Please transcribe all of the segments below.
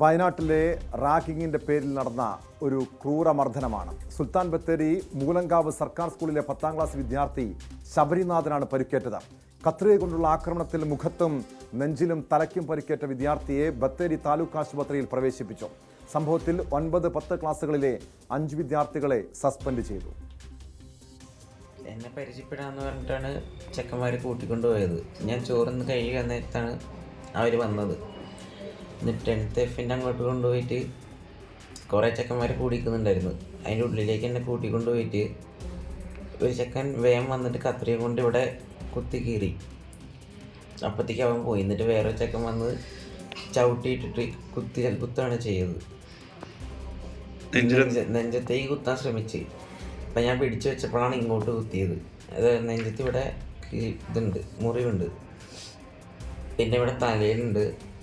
വയനാട്ടിലെ റാഗിങ്ങിന്റെ പേരിൽ നടന്ന ഒരു ക്രൂരമർദ്ദനമാണ്. സുൽത്താൻ ബത്തേരി മൂലങ്കാവ് സർക്കാർ സ്കൂളിലെ പത്താം ക്ലാസ് വിദ്യാർത്ഥി ശബരിനാഥനാണ് പരിക്കേറ്റത്. കത്രിക കൊണ്ടുള്ള ആക്രമണത്തിൽ മുഖത്തും നെഞ്ചിലും തലയ്ക്കും പരിക്കേറ്റ വിദ്യാർത്ഥിയെ ബത്തേരി താലൂക്ക് ആശുപത്രിയിൽ പ്രവേശിപ്പിച്ചു. സംഭവത്തിൽ ഒൻപത് പത്ത് ക്ലാസ്സുകളിലെ അഞ്ച് വിദ്യാർത്ഥികളെ സസ്പെൻഡ് ചെയ്തു. എന്നെ പരിചയപ്പെടാന്ന് പറഞ്ഞിട്ടാണ് ചെക്കന്മാർ കൂട്ടിക്കൊണ്ടുപോയത്. ഞാൻ ചോറിന്ന് കഴുകി നേരത്താണ് അവർ വന്നത്. എന്നിട്ട് ടെൻത്ത് എഫിന്റെ അങ്ങോട്ട് കൊണ്ടുപോയിട്ട് കുറേ ചെക്കന്മാർ കൂടിക്കുന്നുണ്ടായിരുന്നു. അതിന്റെ ഉള്ളിലേക്ക് എന്നെ കൂട്ടിക്കൊണ്ടുപോയിട്ട് ഒരു ചെക്കൻ വേഗം വന്നിട്ട് കത്രിയെ കൊണ്ട് ഇവിടെ കുത്തി കീറി. അപ്പോഴത്തേക്ക് അവൻ പോയി. എന്നിട്ട് വേറെ ചെക്കൻ വന്ന് ചവിട്ടിയിട്ടിട്ട് കുത്തി കുത്താണ് ചെയ്തത്. നെഞ്ച- നെഞ്ചത്തേക്ക് കുത്താൻ ശ്രമിച്ച്. അപ്പം ഞാൻ പിടിച്ചു വെച്ചപ്പോഴാണ് ഇങ്ങോട്ട് കുത്തിയത്. അത് നെഞ്ചത്ത് ഇവിടെ ഇതുണ്ട് മുറിവുണ്ട്. പിന്നെ ഇവിടെ തലയിലുണ്ട്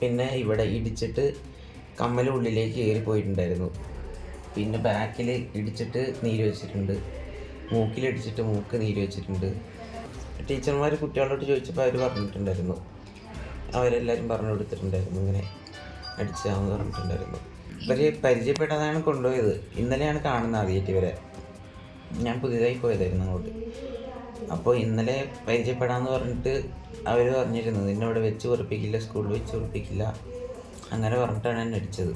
പിന്നെ ഇവിടെ ഇടിച്ചിട്ട് കമ്മൽ ഉള്ളിലേക്ക് കയറി പോയിട്ടുണ്ടായിരുന്നു. പിന്നെ ബാക്കിൽ ഇടിച്ചിട്ട് നീര് വെച്ചിട്ടുണ്ട്. മൂക്കിലിടിച്ചിട്ട് മൂക്ക് നീര് വെച്ചിട്ടുണ്ട്. ടീച്ചർമാർ കുട്ടികളോട് ചോദിച്ചപ്പോൾ അവർ പറഞ്ഞിട്ടുണ്ടായിരുന്നു. അവരെല്ലാവരും പറഞ്ഞു കൊടുത്തിട്ടുണ്ടായിരുന്നു ഇങ്ങനെ അടിച്ചാന്ന് പറഞ്ഞിട്ടുണ്ടായിരുന്നു. ഇവർ പരിചയപ്പെടാതാണ് കൊണ്ടുപോയത്. ഇന്നലെയാണ് കാണുന്നത് ആദ്യമായിട്ട് ഇവരെ. ഞാൻ പുതിയതായി പോയതായിരുന്നു അങ്ങോട്ട്. അപ്പോൾ ഇന്നലെ പരിചയപ്പെടാന്ന് പറഞ്ഞിട്ട് അവർ പറഞ്ഞിരുന്നത്. ഇവിടെ വെച്ച് ഉറപ്പിക്കില്ല സ്കൂളിൽ വെച്ച് ഉറപ്പിക്കില്ല. അങ്ങനെ പറഞ്ഞിട്ടാണ് എന്നെ അടിച്ചത്.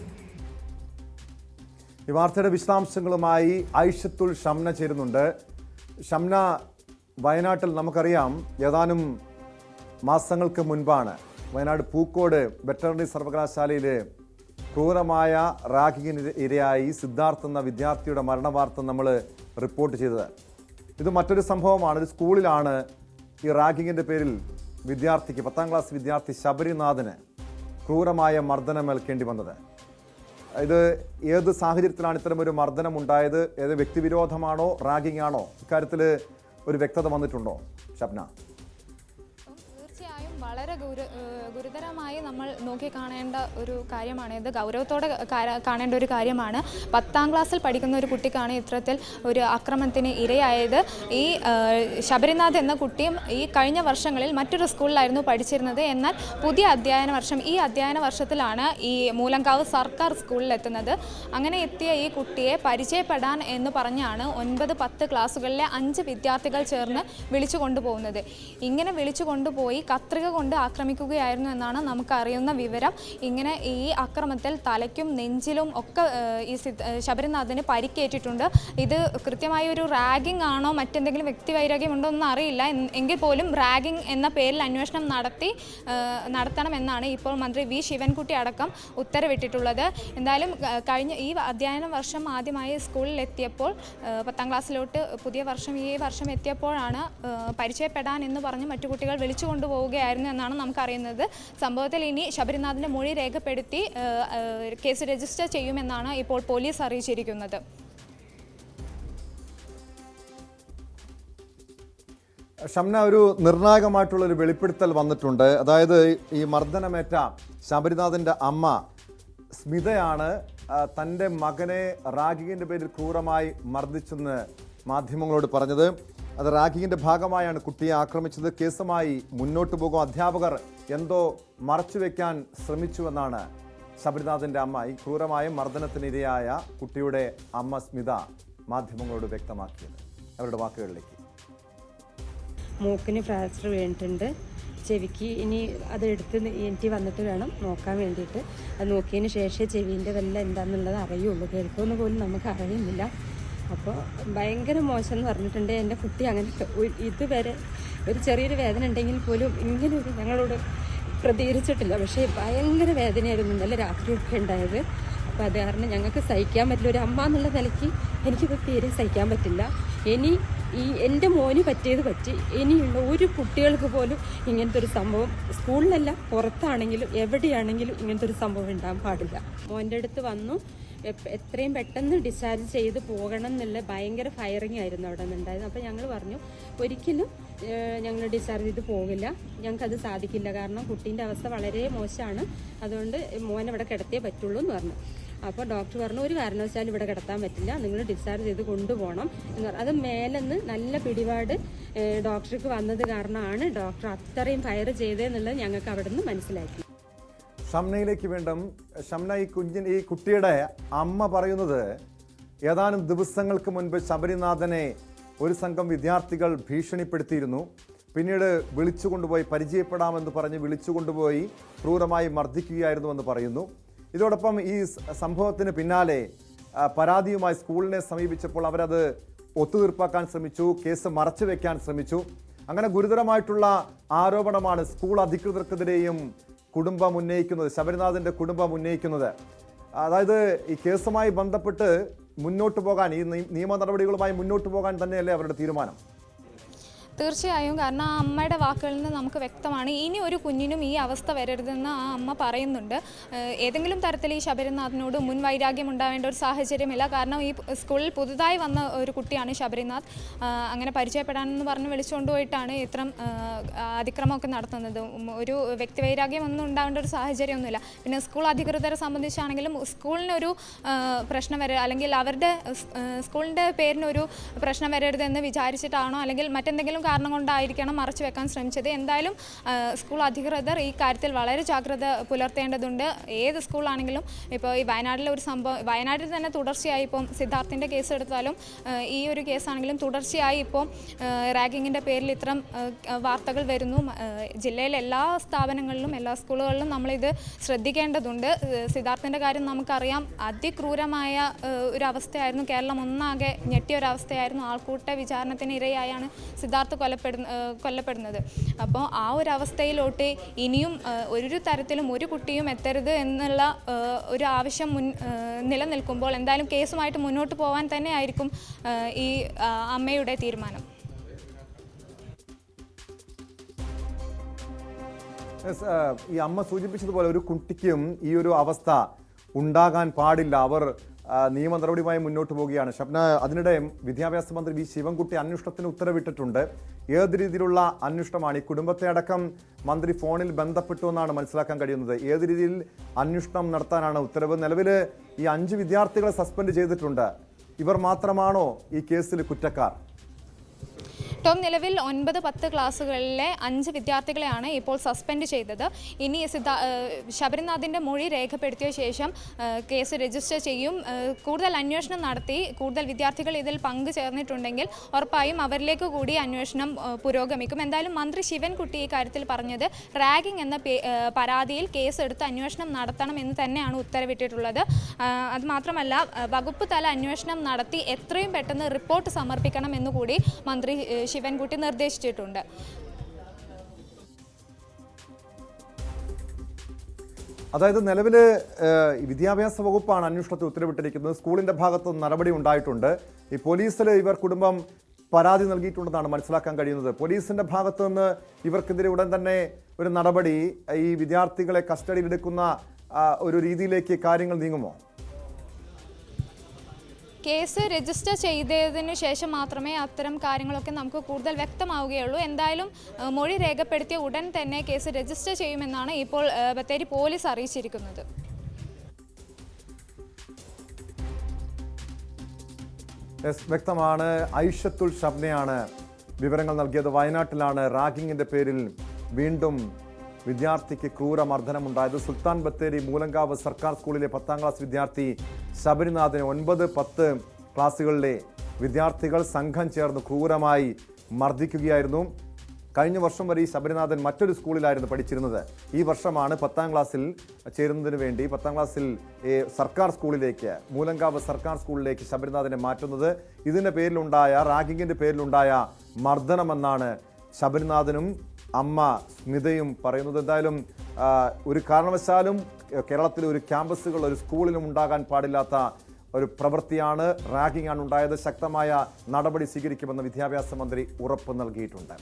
ഈ വാർത്തയുടെ വിശദാംശങ്ങളുമായി ഐഷത്തുൽ ഷംന ചേരുന്നുണ്ട്. ഷംന വയനാട്ടിൽ നമുക്കറിയാം ഏതാനും മാസങ്ങൾക്ക് മുൻപാണ് വയനാട് പൂക്കോട് വെറ്ററിനറി സർവകലാശാലയിൽ ക്രൂരമായ റാഗിങ്ങിന് ഇരയായി എന്ന വിദ്യാർത്ഥിയുടെ മരണവാർത്ത നമ്മൾ റിപ്പോർട്ട് ചെയ്തത്. ഇത് മറ്റൊരു സംഭവമാണ്. ഒരു സ്കൂളിലാണ് ഈ റാഗിങ്ങിന്റെ പേരിൽ വിദ്യാർത്ഥിക്ക് പത്താം ക്ലാസ് വിദ്യാർത്ഥി ശബരിനാഥന് ക്രൂരമായ മർദ്ദനമേൽക്കേണ്ടി വന്നത്. ഇത് ഏത് സാഹചര്യത്തിലാണ് ഇത്തരം ഒരു മർദ്ദനം ഉണ്ടായത് ഏത് വ്യക്തിവിരോധമാണോ റാഗിംഗ് ആണോ ഇക്കാര്യത്തിൽ ഒരു വ്യക്തത വന്നിട്ടുണ്ടോ ഷബ്ന വളരെ ഗുരു ഗുരുതരമായി നമ്മൾ നോക്കി കാണേണ്ട ഒരു കാര്യമാണ്. ഇത് ഗൗരവത്തോടെ കാണേണ്ട ഒരു കാര്യമാണ്. പത്താം ക്ലാസ്സിൽ പഠിക്കുന്ന ഒരു കുട്ടിക്കാണ് ഇത്തരത്തിൽ ഒരു ആക്രമണത്തിന് ഇരയായത്. ഈ ശബരിനാഥ് എന്ന കുട്ടിയും ഈ കഴിഞ്ഞ വർഷങ്ങളിൽ മറ്റൊരു സ്കൂളിലായിരുന്നു പഠിച്ചിരുന്നത്. എന്നാൽ പുതിയ അധ്യയന വർഷം ഈ അധ്യയന വർഷത്തിലാണ് ഈ മൂലങ്കാവ് സർക്കാർ സ്കൂളിൽ എത്തുന്നത് അങ്ങനെ എത്തിയ ഈ കുട്ടിയെ പരിചയപ്പെടാൻ എന്ന് പറഞ്ഞാണ് ഒൻപത് പത്ത് ക്ലാസ്സുകളിലെ അഞ്ച് വിദ്യാർത്ഥികൾ ചേർന്ന് വിളിച്ചു കൊണ്ടുപോകുന്നത് ഇങ്ങനെ വിളിച്ചു കൊണ്ടുപോയി കത്രിക കൊണ്ട് ആക്രമിക്കുകയായിരുന്നു എന്നാണ് നമുക്കറിയുന്ന വിവരം. ഇങ്ങനെ ഈ അക്രമത്തിൽ തലയ്ക്കും നെഞ്ചിലും ഒക്കെ ഈ ശബരിനാഥന് പരിക്കേറ്റിട്ടുണ്ട്. ഇത് കൃത്യമായ ഒരു റാഗിംഗ് ആണോ മറ്റെന്തെങ്കിലും വ്യക്തിവൈരാഗ്യം ഉണ്ടോ എന്ന് അറിയില്ല. എങ്കിൽ പോലും റാഗിംഗ് എന്ന പേരിൽ അന്വേഷണം നടത്തി നടത്തണമെന്നാണ് ഇപ്പോൾ മന്ത്രി വി. ശിവൻകുട്ടി അടക്കം ഉത്തരവിട്ടിട്ടുള്ളത്. എന്തായാലും കഴിഞ്ഞ ഈ അധ്യയന വർഷം ആദ്യമായി സ്കൂളിൽ എത്തിയപ്പോൾ പത്താം ക്ലാസ്സിലോട്ട് പുതിയ വർഷം ഈ വർഷം എത്തിയപ്പോഴാണ് പരിചയപ്പെടാൻ എന്ന് പറഞ്ഞ് മറ്റു കുട്ടികൾ വിളിച്ചു കൊണ്ടുപോവുകയായിരുന്നു എന്നാണ് നമുക്കറിയുന്നത്. സംഭവത്തിൽ ഇനി ശബരിനാഥിന്റെ മൊഴി രേഖപ്പെടുത്തി കേസ് രജിസ്റ്റർ ചെയ്യുമെന്നാണ് ഇപ്പോൾ പോലീസ് അറിയിച്ചിരിക്കുന്നത്. ഷംന ഒരു നിർണായകമായിട്ടുള്ള ഒരു വെളിപ്പെടുത്തൽ വന്നിട്ടുണ്ട്. അതായത് ഈ മർദ്ദനമേറ്റ ശബരിനാഥിന്റെ അമ്മ സ്മിതയാണ് തന്റെ മകനെ റാഗിങ്ങിന്റെ പേരിൽ ക്രൂരമായി മർദ്ദിച്ചെന്ന് മാധ്യമങ്ങളോട് പറഞ്ഞത്. അത് റാഗിങ്ങിന്റെ ഭാഗമായാണ് കുട്ടിയെ ആക്രമിച്ചത്. കേസുമായി മുന്നോട്ട് പോകും. അധ്യാപകർ എന്തോ മറച്ചുവെക്കാൻ ശ്രമിച്ചുവെന്നാണ് ശബരിനാഥിന്റെ അമ്മ. ഈ ക്രൂരമായ മർദ്ദനത്തിനിരയായ കുട്ടിയുടെ അമ്മ സ്മിത മാധ്യമങ്ങളോട് വ്യക്തമാക്കിയത്. അവരുടെ വാക്കുകളിലേക്ക്. മൂക്കിന് ഫ്രാക്ചർ വീണിട്ടുണ്ട്. ചെവിക്ക് ഇനി അതെടുത്ത് എനിക്ക് വന്നിട്ട് വേണം നോക്കാൻ വേണ്ടിയിട്ട്. അത് നോക്കിയതിന് ശേഷം ചെവിന്റെ വല്ല എന്താണെന്നുള്ളത് അറിയുള്ളൂ. കേൾക്കുമെന്ന് പോലും നമുക്ക് അറിയുന്നില്ല. അപ്പോൾ ഭയങ്കര മോശം എന്ന് പറഞ്ഞിട്ടുണ്ട്. എന്റെ കുട്ടി അങ്ങനെ ഇതുവരെ ഒരു ചെറിയൊരു വേദന ഉണ്ടെങ്കിൽ പോലും ഇങ്ങനെ ഒരു ഞങ്ങളോട് പ്രതികരിച്ചിട്ടില്ല. പക്ഷേ ഭയങ്കര വേദനയായിരുന്നു ഇന്നലെ രാത്രിയൊക്കെ ഉണ്ടായത്. അപ്പോൾ അത് കാരണം ഞങ്ങൾക്ക് സഹിക്കാൻ പറ്റില്ല. ഒരു അമ്മ എന്നുള്ള നിലയ്ക്ക് എനിക്കിത് തീരെ സഹിക്കാൻ പറ്റില്ല. ഇനി ഈ എന്റെ മോന് പറ്റിയത് പറ്റി ഇനിയുള്ള ഒരു കുട്ടികൾക്ക് പോലും ഇങ്ങനത്തെ ഒരു സംഭവം സ്കൂളിലല്ല പുറത്താണെങ്കിലും എവിടെയാണെങ്കിലും ഇങ്ങനത്തെ ഒരു സംഭവം ഉണ്ടാകാൻ പാടില്ല. മോന്റെ അടുത്ത് വന്നു. എത്രയും പെട്ടെന്ന് ഡിസ്ചാർജ് ചെയ്ത് പോകണം എന്നുള്ള ഭയങ്കര ഫയറിങ് ആയിരുന്നു അവിടെ നിന്നുണ്ടായിരുന്നു അപ്പോൾ ഞങ്ങൾ പറഞ്ഞു ഒരിക്കലും ഞങ്ങൾ ഡിസ്ചാർജ് ചെയ്ത് പോകില്ല. ഞങ്ങൾക്കത് സാധിക്കില്ല. കാരണം കുട്ടീന്റെ അവസ്ഥ വളരെ മോശമാണ്. അതുകൊണ്ട് മോൻ ഇവിടെ കിടത്തിയേ പറ്റുള്ളൂ എന്ന് പറഞ്ഞു. അപ്പോൾ ഡോക്ടർ പറഞ്ഞു ഒരു കാരണവശാലും ഇവിടെ കിടത്താൻ പറ്റില്ല. നിങ്ങൾ ഡിസ്ചാർജ് ചെയ്ത് കൊണ്ടുപോകണം എന്ന് പറഞ്ഞു. അത് മേലെന്ന് നല്ല പിടിപാട് ഡോക്ടർക്ക് വന്നത് കാരണമാണ് ഡോക്ടർ അത്രയും ഫയർ ചെയ്തതെന്നുള്ളത് ഞങ്ങൾക്ക് അവിടെ നിന്ന് മനസ്സിലാക്കി. ഷംനയിലേക്ക് വീണ്ടും ഷംന ഈ കുഞ്ഞിൻ ഈ കുട്ടിയുടെ അമ്മ പറയുന്നത് ഏതാനും ദിവസങ്ങൾക്ക് മുൻപ് ശബരിനാഥനെ ഒരു സംഘം വിദ്യാർത്ഥികൾ ഭീഷണിപ്പെടുത്തിയിരുന്നു. പിന്നീട് വിളിച്ചു കൊണ്ടുപോയി പരിചയപ്പെടാമെന്ന് പറഞ്ഞ് വിളിച്ചു കൊണ്ടുപോയി ക്രൂരമായി മർദ്ദിക്കുകയായിരുന്നുവെന്ന് പറയുന്നു. ഇതോടൊപ്പം ഈ സംഭവത്തിന് പിന്നാലെ പരാതിയുമായി സ്കൂളിനെ സമീപിച്ചപ്പോൾ അവരത് ഒത്തുതീർപ്പാക്കാൻ ശ്രമിച്ചു കേസ് മറച്ചു വയ്ക്കാൻ ശ്രമിച്ചു. അങ്ങനെ ഗുരുതരമായിട്ടുള്ള ആരോപണമാണ് സ്കൂൾ അധികൃതർക്കെതിരെയും കുടുംബം ഉന്നയിക്കുന്നത് ശബരിനാഥിന്റെ കുടുംബം ഉന്നയിക്കുന്നത്. അതായത് ഈ കേസുമായി ബന്ധപ്പെട്ട് മുന്നോട്ട് പോകാൻ ഈ നിയ- നിയമ നടപടികളുമായി മുന്നോട്ട് പോകാൻ തന്നെയല്ലേ അവരുടെ തീരുമാനം? തീർച്ചയായും. കാരണം ആ അമ്മയുടെ വാക്കുകളിൽ നിന്ന് നമുക്ക് വ്യക്തമാണ്. ഇനി ഒരു കുഞ്ഞിനും ഈ അവസ്ഥ വരരുതെന്ന് ആ അമ്മ പറയുന്നുണ്ട്. ഏതെങ്കിലും തരത്തിൽ ഈ ശബരിനാഥിനോട് മുൻ വൈരാഗ്യം ഉണ്ടാവേണ്ട ഒരു സാഹചര്യമില്ല. കാരണം ഈ സ്കൂളിൽ പുതുതായി വന്ന ഒരു കുട്ടിയാണ് ശബരിനാഥ്. അങ്ങനെ പരിചയപ്പെടാനെന്ന് പറഞ്ഞ് വിളിച്ചുകൊണ്ട് പോയിട്ടാണ് ഇത്തരം അതിക്രമമൊക്കെ നടത്തുന്നത്. ഒരു വ്യക്തി വൈരാഗ്യം ഒന്നും ഉണ്ടാവേണ്ട ഒരു സാഹചര്യമൊന്നുമില്ല. പിന്നെ സ്കൂൾ അധികൃതരെ സംബന്ധിച്ചാണെങ്കിലും സ്കൂളിനൊരു പ്രശ്നം വരരുത് അല്ലെങ്കിൽ അവരുടെ സ്കൂളിന്റെ പേരിനൊരു പ്രശ്നം വരരുതെന്ന് വിചാരിച്ചിട്ടാണോ അല്ലെങ്കിൽ മറ്റെന്തെങ്കിലും കാരണം കൊണ്ടായിരിക്കണം മറച്ചു വെക്കാൻ ശ്രമിച്ചത്. എന്തായാലും സ്കൂൾ അധികൃതർ ഈ കാര്യത്തിൽ വളരെ ജാഗ്രത പുലർത്തേണ്ടതുണ്ട്. ഏത് സ്കൂളാണെങ്കിലും ഇപ്പോൾ ഈ വയനാട്ടിലെ ഒരു സംഭവം വയനാട്ടിൽ തന്നെ തുടർച്ചയായി ഇപ്പം സിദ്ധാർത്ഥിന്റെ കേസ് എടുത്താലും ഈ ഒരു കേസാണെങ്കിലും തുടർച്ചയായി ഇപ്പോൾ റാഗിങ്ങിന്റെ പേരിൽ ഇത്തരം വാർത്തകൾ വരുന്നു. ജില്ലയിലെ എല്ലാ സ്ഥാപനങ്ങളിലും എല്ലാ സ്കൂളുകളിലും നമ്മളിത് ശ്രദ്ധിക്കേണ്ടതുണ്ട്. സിദ്ധാർത്ഥിന്റെ കാര്യം നമുക്കറിയാം. അതിക്രൂരമായ ഒരു അവസ്ഥയായിരുന്നു. കേരളം ഒന്നാകെ ഞെട്ടിയ ഒരു അവസ്ഥയായിരുന്നു. ആൾക്കൂട്ട വിചാരണത്തിന് ഇരയായാണ് സിദ്ധാർത്ഥ് കൊല്ലപ്പെടുന്ന ഏഹ് കൊല്ലപ്പെടുന്നത്. അപ്പോൾ ആ ഒരു അവസ്ഥയിലോട്ട് ഇനിയും ഒരു തരത്തിലും ഒരു കുട്ടിയും എത്തരുത് എന്നുള്ള ഒരു ആവശ്യം മുൻ നിലനിൽക്കുമ്പോൾ എന്തായാലും കേസുമായിട്ട് മുന്നോട്ട് പോകാൻ തന്നെ ആയിരിക്കും ഈ അമ്മയുടെ തീരുമാനം. ഈ അമ്മ സൂചിപ്പിച്ചതുപോലെ ഒരു കുട്ടിക്കും ഈ ഒരു അവസ്ഥ ഉണ്ടാകാൻ പാടില്ല. അവർ നിയമ നടപടിയുമായി മുന്നോട്ട് പോവുകയാണ്. ഷബ്ന അതിനിടെ വിദ്യാഭ്യാസ മന്ത്രി വി. ശിവൻകുട്ടി അന്വേഷണത്തിന് ഉത്തരവിട്ടിട്ടുണ്ട്. ഏത് രീതിയിലുള്ള അന്വേഷണമാണ്? ഈ കുടുംബത്തെ അടക്കം മന്ത്രി ഫോണിൽ ബന്ധപ്പെട്ടു എന്നാണ് മനസ്സിലാക്കാൻ കഴിയുന്നത്. ഏത് രീതിയിൽ അന്വേഷണം നടത്താനാണ് ഉത്തരവ്? നിലവിൽ ഈ അഞ്ച് വിദ്യാർത്ഥികളെ സസ്പെൻഡ് ചെയ്തിട്ടുണ്ട്. ഇവർ മാത്രമാണോ ഈ കേസിൽ കുറ്റക്കാർ? ടോം നിലവിൽ ഒൻപത് പത്ത് ക്ലാസ്സുകളിലെ അഞ്ച് വിദ്യാർത്ഥികളെയാണ് ഇപ്പോൾ സസ്പെൻഡ് ചെയ്തത്. ഇനി സിദ്ധാ ശബരിനാഥിന്റെ മൊഴി രേഖപ്പെടുത്തിയ ശേഷം കേസ് രജിസ്റ്റർ ചെയ്യും. കൂടുതൽ അന്വേഷണം നടത്തി കൂടുതൽ വിദ്യാർത്ഥികൾ ഇതിൽ പങ്കു ചേർന്നിട്ടുണ്ടെങ്കിൽ ഉറപ്പായും അവരിലേക്ക് കൂടി അന്വേഷണം പുരോഗമിക്കും. എന്തായാലും മന്ത്രി ശിവൻകുട്ടി ഈ കാര്യത്തിൽ പറഞ്ഞത് റാഗിംഗ് എന്ന പരാതിയിൽ കേസ് എടുത്ത് അന്വേഷണം നടത്തണം എന്ന് തന്നെയാണ് ഉത്തരവിട്ടിട്ടുള്ളത്. അതുമാത്രമല്ല അത് മാത്രമല്ല വകുപ്പ് തല അന്വേഷണം നടത്തി എത്രയും പെട്ടെന്ന് റിപ്പോർട്ട് സമർപ്പിക്കണം എന്നുകൂടി മന്ത്രി ശിവൻകുട്ടി നിർദ്ദേശിച്ചിട്ടുണ്ട്. അതായത് നിലവിൽ വിദ്യാഭ്യാസ വകുപ്പാണ് അന്വേഷണത്തിൽ ഉത്തരവിട്ടിരിക്കുന്നത്. സ്കൂളിന്റെ ഭാഗത്ത് നടപടി ഉണ്ടായിട്ടുണ്ട്. ഈ പോലീസിൽ ഇവർ കുടുംബം പരാതി നൽകിയിട്ടുണ്ടെന്നാണ് മനസ്സിലാക്കാൻ കഴിയുന്നത്. പോലീസിന്റെ ഭാഗത്ത് നിന്ന് ഇവർക്കെതിരെ ഉടൻ തന്നെ ഒരു നടപടി ഈ വിദ്യാർത്ഥികളെ കസ്റ്റഡിയിലെടുക്കുന്ന ഒരു രീതിയിലേക്ക് കാര്യങ്ങൾ നീങ്ങുമോ? കേസ് രജിസ്റ്റർ ചെയ്തതിന് ശേഷം മാത്രമേ അത്തരം കാര്യങ്ങളൊക്കെ നമുക്ക് കൂടുതൽ വ്യക്തമാവുകയുള്ളൂ. എന്തായാലും മൊഴി രേഖപ്പെടുത്തിയ ഉടൻ തന്നെ കേസ് രജിസ്റ്റർ ചെയ്യുമെന്നാണ് ഇപ്പോൾ ബത്തേരി പോലീസ് അറിയിച്ചിരിക്കുന്നത്. എസ് വ്യക്തമാണ്. ഐഷത്തുൽ ഷബ്നയാണ് വിവരങ്ങൾ നൽകിയത്. വയനാട്ടിലാണ് റാഗിങ്ങിന്റെ പേരിൽ വീണ്ടും വിദ്യാർത്ഥിക്ക് ക്രൂരമർദ്ദനമുണ്ടായത്. സുൽത്താൻ ബത്തേരി മൂലങ്കാവ് സർക്കാർ സ്കൂളിലെ പത്താം ക്ലാസ് വിദ്യാർത്ഥി ശബരിനാഥിനെ ഒൻപത് പത്ത് ക്ലാസ്സുകളിലെ വിദ്യാർത്ഥികൾ സംഘം ചേർന്ന് ക്രൂരമായി മർദ്ദിക്കുകയായിരുന്നു. കഴിഞ്ഞ വർഷം വരെ ഈ ശബരിനാഥൻ മറ്റൊരു സ്കൂളിലായിരുന്നു പഠിച്ചിരുന്നത്. ഈ വർഷമാണ് പത്താം ക്ലാസ്സിൽ ചേരുന്നതിന് വേണ്ടി പത്താം ക്ലാസ്സിൽ സർക്കാർ സ്കൂളിലേക്ക് മൂലങ്കാവ് സർക്കാർ സ്കൂളിലേക്ക് ശബരിനാഥനെ മാറ്റുന്നത്. ഇതിന്റെ പേരിലുണ്ടായ റാഗിങ്ങിന്റെ പേരിലുണ്ടായ മർദ്ദനമെന്നാണ് ശബരിനാഥനും അമ്മ സ്മിതയും പറയുന്നത്. എന്തായാലും ഒരു കാരണവശാലും കേരളത്തിലെ ഒരു ക്യാമ്പസുകൾ ഒരു സ്കൂളിലും ഉണ്ടാകാൻ പാടില്ലാത്ത ഒരു പ്രവൃത്തിയാണ് റാഗിംഗ് ആണ് ഉണ്ടായത്. ശക്തമായ നടപടി സ്വീകരിക്കുമെന്ന് വിദ്യാഭ്യാസ മന്ത്രി ഉറപ്പ് നൽകിയിട്ടുണ്ട്.